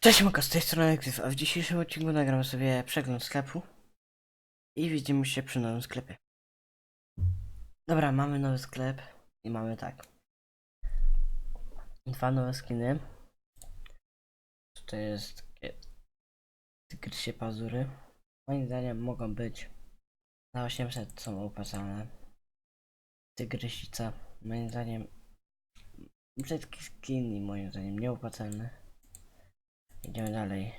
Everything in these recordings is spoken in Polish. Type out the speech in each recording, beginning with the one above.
Cześć Maka, z tej strony Exif, a w dzisiejszym odcinku nagram sobie przegląd sklepu i widzimy się przy nowym sklepie. Dobra, mamy nowy sklep i mamy tak. Dwa nowe skiny. Tutaj jest takie tygrysie pazury. Moim zdaniem mogą być na 800 są opłacalne. Tygrysica, moim zdaniem brzydki skin i moim zdaniem nieopłacalny. Idziemy dalej.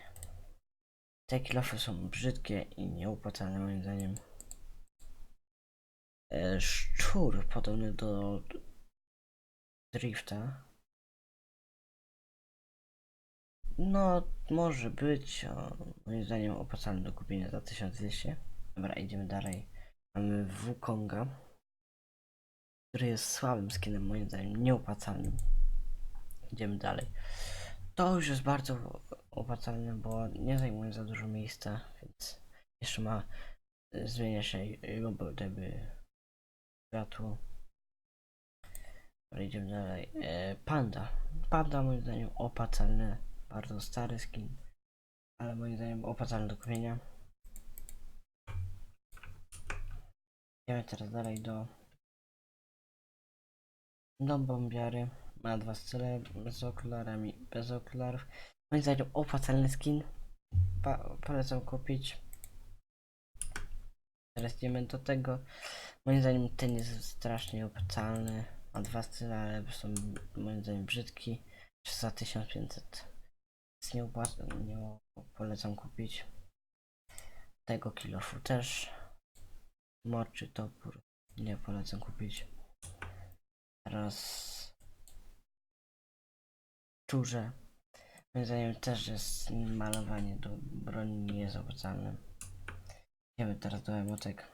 Te kilofy są brzydkie i nieopłacalne moim zdaniem. E, szczur podobny do drifta. No, może być, o, moim zdaniem opłacalny do kupienia za 1200. Dobra, idziemy dalej. Mamy Wukonga, który jest słabym skinem, moim zdaniem nieopłacalnym. Idziemy dalej. To już jest bardzo opłacalne, bo nie zajmuje za dużo miejsca, więc jeszcze ma y, zmienia się jego deby światło. Dobra, idziemy dalej. E, Panda. Panda moim zdaniem opłacalny, bardzo stary skin, ale moim zdaniem opłacalny do kupienia. Idziemy teraz dalej do do bombiary. Ma dwa style z okularami, bez okularów. Moim zdaniem opłacalny skin. Pa, polecam kupić. Teraz idziemy do tego. Moim zdaniem ten jest strasznie opłacalny. Ma dwa style, ale są moim zdaniem brzydki. Za 1500. Więc nie, nie polecam kupić. Tego kilofu też. Moczy topór. Nie polecam kupić. Teraz czurze. Moim zdaniem też jest malowanie do broni nie jest. Idziemy teraz do emotek.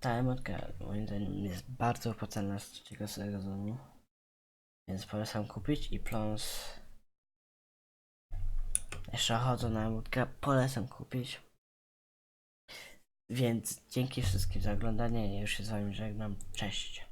Ta emotka moim zdaniem jest bardzo opłacalna z trzeciego sezonu. Więc polecam kupić i plons. Jeszcze chodzą na emotkę, polecam kupić. Więc dzięki wszystkim za oglądanie. Ja już się z wami żegnam. Cześć.